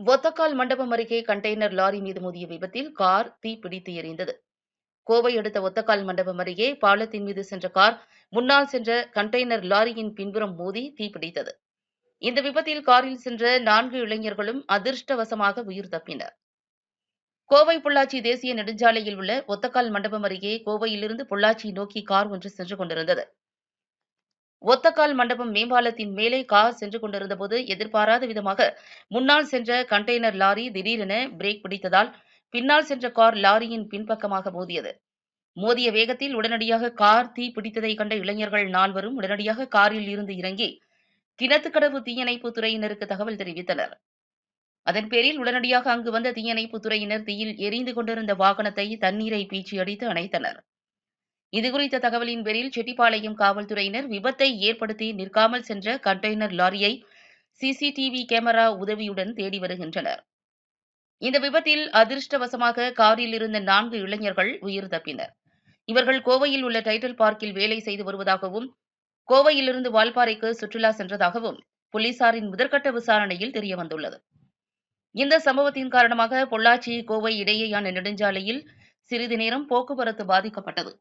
ஒத்தக்கால் மண்டபம் அருகே container lorry மீது மோதிய விபத்தில் கார் தீப்பிடித்து எரிந்தது கோவை அடுத்த ஒத்தக்கால் மண்டபம் அருகே பாலத்தின் மீது சென்ற கார் முன்னால் சென்ற கண்டெய்னர் லாரியின் பின்புறம் மோதி தீப்பிடித்தது இந்த விபத்தில் காரில் சென்ற நான்கு இளைஞர்களும் அதிர்ஷ்டவசமாக உயிர் தப்பினர். கோவை பொள்ளாச்சி தேசிய நெடுஞ்சாலையில் உள்ள ஒத்தக்கால் மண்டபம் அருகே கோவையிலிருந்து பொள்ளாச்சி நோக்கி கார் ஒன்று சென்று கொண்டிருந்தது. ஒத்தக்கால் மண்டபம் மேம்பாலத்தின் மேலே கார் சென்று கொண்டிருந்தபோது எதிர்பாராத விதமாக முன்னால் சென்ற கண்டெய்னர் லாரி திடீரென பிரேக் பிடித்ததால் பின்னால் சென்ற கார் லாரியின் பின்பக்கமாக மோதியது. மோதிய வேகத்தில் உடனடியாக கார் தீ பிடித்ததை கண்ட இளைஞர்கள் நால்வரும் உடனடியாக காரில் இருந்து இறங்கி கிணத்துக்கடவு தீயணைப்பு துறையினருக்கு தகவல் தெரிவித்தனர். அதன் பேரில் உடனடியாக அங்கு வந்த தீயணைப்பு துறையினர் தீயில் எரிந்து கொண்டிருந்த வாகனத்தை தண்ணீரை பீச்சி அடித்து அணைத்தனர். இதுகுறித்த தகவலின் பேரில் செட்டிப்பாளையம் காவல்துறையினர் விபத்தை ஏற்படுத்தி நிற்காமல் சென்ற கண்டெய்னர் லாரியை சிசிடிவி கேமரா உதவியுடன் தேடி வருகின்றனர். இந்த விபத்தில் அதிர்ஷ்டவசமாக காரில் இருந்த நான்கு இளைஞர்கள் உயிர் தப்பினர். இவர்கள் கோவையில் உள்ள டைட்டில் பார்க்கில் வேலை செய்து வருவதாகவும் கோவையிலிருந்து வால்பாறைக்கு சுற்றுலா சென்றதாகவும் போலீசாரின் முதற்கட்ட விசாரணையில் தெரியவந்துள்ளது. இந்த சம்பவத்தின் காரணமாக பொள்ளாச்சி கோவை இடையேயான நெடுஞ்சாலையில் சிறிது நேரம் போக்குவரத்து பாதிக்கப்பட்டது.